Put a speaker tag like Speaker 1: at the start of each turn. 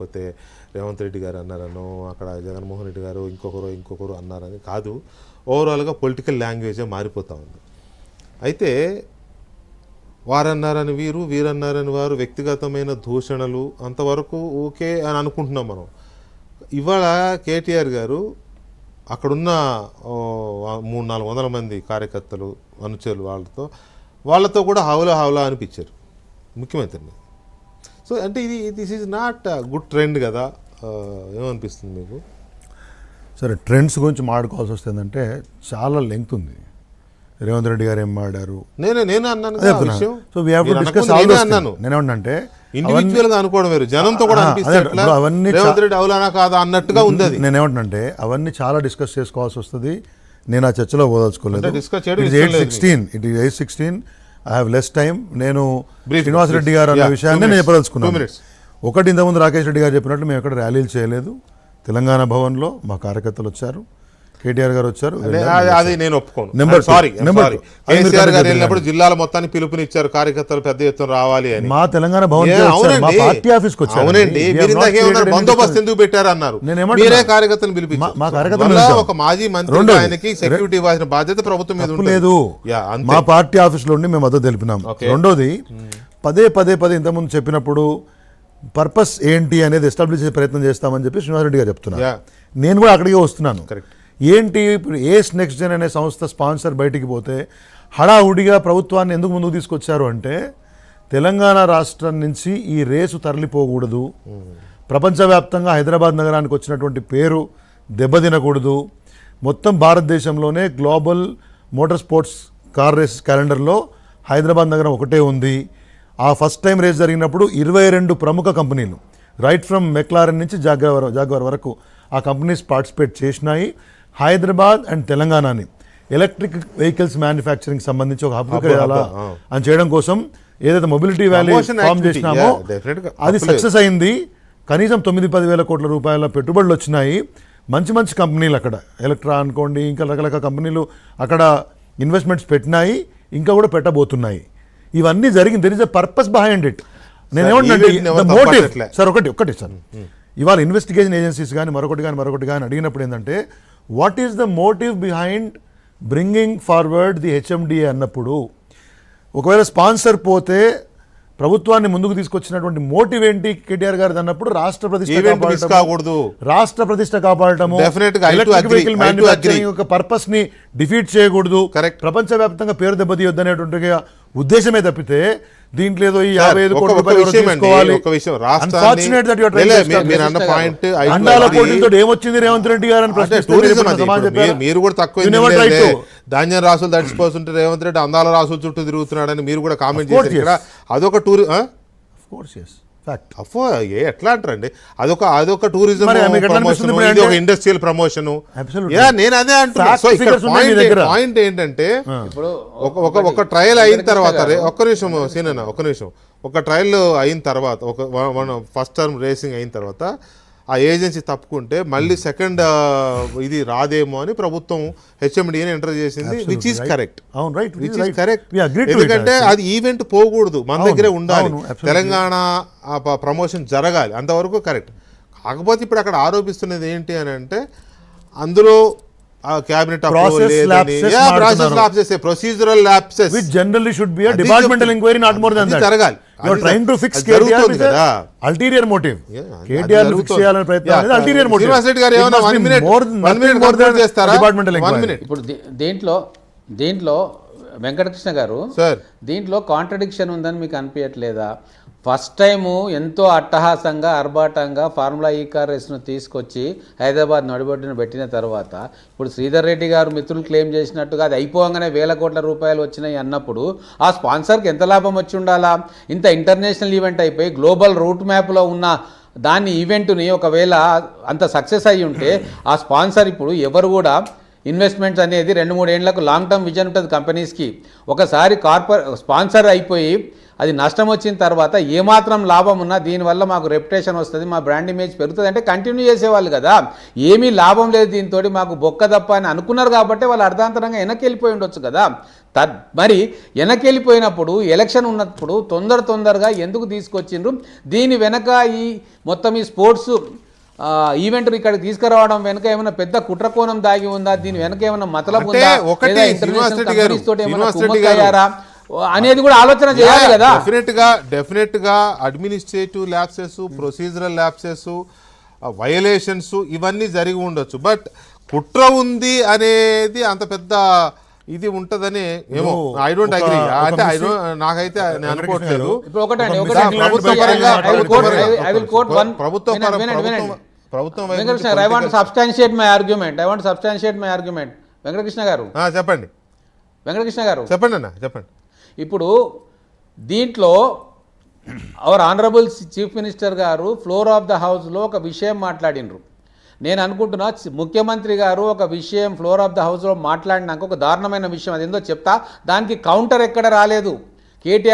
Speaker 1: లేకపోతే రేవంత్ రెడ్డి గారు అన్నారనో అక్కడ జగన్మోహన్ రెడ్డి గారు ఇంకొకరు ఇంకొకరు అన్నారని కాదు. ఓవరాల్గా పొలిటికల్ లాంగ్వేజే మారిపోతూ ఉంది. అయితే వారన్నారని వీరు వీరన్నారని వారు వ్యక్తిగతమైన దూషణలు అంతవరకు ఓకే అని అనుకుంటున్నాం మనం. ఇవాళ కేటీఆర్ గారు అక్కడున్న మూడు నాలుగు వందల మంది కార్యకర్తలు అనుచరులు వాళ్ళతో వాళ్ళతో కూడా హౌలా హౌలా అనిపించారు ముఖ్యమంత్రిని. సో అంటే ఇది this is not good trend కదా. ఏమనిపిస్తుంది మీకు?
Speaker 2: సరే ట్రెండ్స్ గురించి మాట్లాడుకోవాల్సి వస్తుందంటే చాలా లెంగ్త్ ఉంది. రేవంత్ రెడ్డి గారు ఏం మాట్లాడారు?
Speaker 1: నేనే నేను అన్నాను
Speaker 2: so we have to discuss all
Speaker 1: నేనే అన్నాను.
Speaker 2: నేనేమంటే
Speaker 1: ఇండివిజువల్గా అనుకోవడం వేరు. జనంతో కూడా
Speaker 2: అవన్నీ
Speaker 1: రేవంత్ రెడ్డి అవులానా కాదా అన్నట్టుగా ఉంది అది.
Speaker 2: నేనేమంటున్నంటే అవన్నీ చాలా డిస్కస్ చేసుకోవాల్సి వస్తుంది. నేను ఆ చర్చలో పోదలుచుకోలేదు.
Speaker 1: discuss చేయడం
Speaker 2: eight sixteen it eight sixteen I have less time నేను శ్రీనివాస్ రెడ్డి. గారు అన్న
Speaker 1: Yeah,
Speaker 2: విషయాన్ని నేను. చెప్పదలుచుకున్నాను. ఒకటి ఇంతకుముందు రాకేష్ రెడ్డి గారు చెప్పినట్టు మేము ఎక్కడ ర్యాలీలు చేయలేదు తెలంగాణ భవన్లో మా కార్యకర్తలు వచ్చారు కేటీఆర్ గారు వచ్చారు
Speaker 1: అదే- నేను ఒప్పుకోను.
Speaker 2: Two.
Speaker 1: సారీ
Speaker 2: మీరు
Speaker 1: కేసీఆర్ గారు
Speaker 2: కరెక్ట్
Speaker 1: వెళ్ళినప్పుడు జిల్లాల మొత్తానికి పిలుపునిచ్చారు కార్యకర్తలు పెద్ద ఎత్తున రావాలి అని.
Speaker 2: మా తెలంగాణ భవన్కి వచ్చారు,
Speaker 1: అవునండి.
Speaker 2: పార్టీ ఆఫీస్కి వచ్చారు
Speaker 1: అవునండి. బందోబస్తు ఎందుకు పెట్టారు అన్నారు? మీరే కార్యకర్తలు పిలిపించారు. ఒక మాజీ మంత్రి. ఆయనకి సెక్యూరిటీ ఇవ్వాల్సిన బాధ్యత ప్రభుత్వం మీద
Speaker 2: లేదు. మా పార్టీ ఆఫీస్లో ఉండి మేము మద్దతు తెలిపినాం. రెండోది పదే పదే పదే ఇంతకుముందు చెప్పినప్పుడు పర్పస్ ఏంటి అనేది ఎస్టాబ్లిష్ చేసే ప్రయత్నం చేస్తామని చెప్పి శ్రీనివాసరెడ్డి గారు చెప్తున్నారు. నేను కూడా అక్కడికే వస్తున్నాను.
Speaker 1: Correct.
Speaker 2: ఏంటి ఇప్పుడు ఏస్ నెక్స్ట్ జెన్ అనే సంస్థ స్పాన్సర్ బయటికి పోతే హడావుడిగా ప్రభుత్వాన్ని ఎందుకు ముందుకు తీసుకొచ్చారు అంటే తెలంగాణ రాష్ట్రం నుంచి ఈ రేసు తరలిపోకూడదు. ప్రపంచవ్యాప్తంగా హైదరాబాద్ నగరానికి వచ్చినటువంటి పేరు దెబ్బతినకూడదు. మొత్తం భారతదేశంలోనే global motor sports car race క్యాలెండర్లో హైదరాబాద్ నగరం ఒకటే ఉంది. ఆ ఫస్ట్ టైం రేస్ జరిగినప్పుడు ఇరవై రెండు ప్రముఖ కంపెనీలు రైట్ ఫ్రమ్ మెక్లారన్ నుంచి జాగ్వర్ జాగ్వర్ వరకు ఆ కంపెనీస్ పార్టిసిపేట్ చేసినాయి. హైదరాబాద్ అండ్ తెలంగాణని. ఎలక్ట్రిక్ వెహికల్స్ మ్యానుఫ్యాక్చరింగ్ సంబంధించి ఒక హబ్
Speaker 1: ఆ.
Speaker 2: అని చేయడం కోసం ఏదైతే మొబిలిటీ వ్యాలీ ఫామ్ చేసినామో. అది. సక్సెస్ అయింది. కనీసం తొమ్మిది పది వేల కోట్ల రూపాయల పెట్టుబడులు వచ్చినాయి. మంచి మంచి కంపెనీలు అక్కడ. ఎలక్ట్రా అనుకోండి ఇంకా రకరకాల కంపెనీలు అక్కడ ఇన్వెస్ట్మెంట్స్ పెట్టినాయి ఇంకా కూడా పెట్టబోతున్నాయి. ఇవన్నీ జరిగింది. There is a purpose behind it నేను ఏమంటే
Speaker 1: event ని ఎవరు
Speaker 2: మోటివ్. సార్ ఒకటి ఒకటి సార్ ఇవాళ ఇన్వెస్టిగేషన్ ఏజెన్సీస్ కానీ మరొకటి కానీ మరొకటి కానీ అడిగినప్పుడు ఏంటంటే what is the motive behind bringing forward the HMDA అన్నప్పుడు ఒకవేళ స్పాన్సర్ పోతే ప్రభుత్వాన్ని ముందుకు తీసుకొచ్చినటువంటి మోటివ్ ఏంటి కేటీఆర్ గారు అన్నప్పుడు రాష్ట్ర ప్రతిష్ట
Speaker 1: కాకూడదు.
Speaker 2: రాష్ట్ర ప్రతిష్ట కాపాడటము వెహికల్ మ్యానుఫ్యాక్చరింగ్. యొక్క పర్పస్ని డిఫీట్ చేయకూడదు
Speaker 1: Correct.
Speaker 2: ప్రపంచవ్యాప్తంగా పేరు దెబ్బతీయొద్దు అనేటువంటి ఉద్దేశమే తప్పితే దీంట్లో ఏదో ఈ యాభై ఐదు కోట్ల రూపాయలు ఏమొచ్చింది రేవంత్ రెడ్డి గారు అని మీరు
Speaker 1: కూడా తక్కువ. ధాన్యం రాసులు తడిచిపోతుంటే రేవంత్ రెడ్డి అందాల రాసుల చుట్టూ తిరుగుతున్నాడని మీరు కూడా కామెంట్ చేశారు. ఇక్కడ అదొక టూరి
Speaker 2: Of
Speaker 1: అఫో ఏ ఎట్లా అంటారండి అదొక అదొక టూరిజం ఒక? ఇండస్ట్రియల్ ప్రమోషన్ నేను అదే అంటున్నా. సో ఇక్కడ పాయింట్ ఏంటంటే
Speaker 3: ఇప్పుడు
Speaker 1: ఒక ఒక ఒక ట్రయల్ అయిన తర్వాత రే ఒక్క నిమిషం సీనన్న ఒక్క నిమిషం. ఒక ట్రయల్ అయిన తర్వాత ఒక వన్ ఫస్ట్ టర్మ్ రేసింగ్ అయిన తర్వాత ఆ ఏజెన్సీ తప్పుకుంటే మళ్ళీ సెకండ్ ఇది రాదేమో అని ప్రభుత్వం హెచ్ఎండిని ఎంటర్ చేసింది విచ్ ఈస్. కరెక్ట్
Speaker 2: అవును, right,
Speaker 1: విచ్. ఈస్ కరెక్ట్ ఎందుకంటే. అది ఈవెంట్ పోకూడదు మన దగ్గరే ఉండాలి. తెలంగాణ ప్రమోషన్ జరగాలి అంతవరకు కరెక్ట్ కాకపోతే ఇప్పుడు అక్కడ ఆరోపిస్తున్నది ఏంటి అని అంటే అందులో ఆ క్యాబినెట్. ప్రొసీజరల్
Speaker 2: more than
Speaker 1: అది
Speaker 2: that.
Speaker 1: జరగాలి.
Speaker 2: అల్టీరియర్ మోటివ్ కేటీఆర్
Speaker 1: ఫిక్స్
Speaker 2: చేయాలని
Speaker 3: దేంట్లో దేంట్లో వెంకటకృష్ణ గారు దీంట్లో కాంట్రడిక్షన్ ఉందని మీకు అనిపించట్లేదా? ఫస్ట్ టైము ఎంతో అట్టహాసంగా అర్భాటంగా ఫార్ములా ఈ కార్ రేస్ను తీసుకొచ్చి హైదరాబాద్ నడిబొడ్డున పెట్టిన తర్వాత ఇప్పుడు శ్రీధర్ రెడ్డి గారు మిత్రులు క్లెయిమ్ చేసినట్టుగా అది అయిపోగానే వేల కోట్ల రూపాయలు వచ్చినాయి అన్నప్పుడు ఆ స్పాన్సర్కి ఎంత లాభం వచ్చి ఉండాలా? ఇంత ఇంటర్నేషనల్ ఈవెంట్ అయిపోయి గ్లోబల్ రూట్ మ్యాప్లో ఉన్న దాని ఈవెంట్ని ఒకవేళ అంత సక్సెస్ అయ్యి ఉంటే ఆ స్పాన్సర్ ఇప్పుడు ఎవరు కూడా ఇన్వెస్ట్మెంట్స్ అనేది రెండు మూడేళ్ళకు లాంగ్ టర్మ్ విజన్ ఉంటుంది కంపెనీస్కి. ఒకసారి కార్పొరే స్పాన్సర్ అయిపోయి అది నష్టం వచ్చిన తర్వాత ఏమాత్రం లాభం ఉన్నా దీనివల్ల మాకు రెప్యుటేషన్ వస్తుంది మా బ్రాండ్ ఇమేజ్ పెరుగుతుంది అంటే కంటిన్యూ చేసేవాళ్ళు కదా. ఏమీ లాభం లేదు దీంతో మాకు బొక్క తప్ప అని అనుకున్నారు కాబట్టి వాళ్ళు అర్ధాంతరంగా వెనక్కి వెళ్ళిపోయి ఉండొచ్చు కదా. తద్ మరి వెనక్కి వెళ్ళిపోయినప్పుడు ఎలక్షన్ ఉన్నప్పుడు తొందర తొందరగా ఎందుకు తీసుకొచ్చిండ్రు? దీని వెనక ఈ మొత్తం ఈ స్పోర్ట్స్ ఈవెంట్ ఇక్కడికి తీసుకురావడం వెనక ఏమైనా పెద్ద కుట్రకోణం దాగి ఉందా? దీని వెనక ఏమైనా మతలబు ఉందా? అనేది కూడా ఆలోచన చేయాలి కదా.
Speaker 1: డెఫినెట్గా డెఫినెట్గా administrative lapses procedural lapses violations ఇవన్నీ జరిగి ఉండొచ్చు. బట్ కుట్ర ఉంది అనేది అంత పెద్ద ఇది ఉంటదని ఏమో ఐ డోంట్ అగ్రీ అంటే ఐ డోంట్ నాకైతే నేను అనుకోవట్లేదు. ప్రభుత్వ
Speaker 3: I want substantiate my argument I want substantiate my argument Venkatakrishna గారు.
Speaker 1: ఆ, చెప్పండి.
Speaker 3: వెంకటకృష్ణ గారు.
Speaker 1: చెప్పండి అన్న చెప్పండి.
Speaker 3: ఇప్పుడు దీంట్లో అవర్ ఆనరబుల్ చీఫ్ మినిస్టర్ గారు ఫ్లోర్ ఆఫ్ ద హౌస్లో ఒక విషయం మాట్లాడినరు. నేను అనుకుంటున్నా ముఖ్యమంత్రి గారు ఒక విషయం ఫ్లోర్ ఆఫ్ ద హౌస్లో మాట్లాడినాక ఒక దారుణమైన విషయం అది ఏందో చెప్తా. దానికి కౌంటర్ ఎక్కడ రాలేదు. కేటీఆర్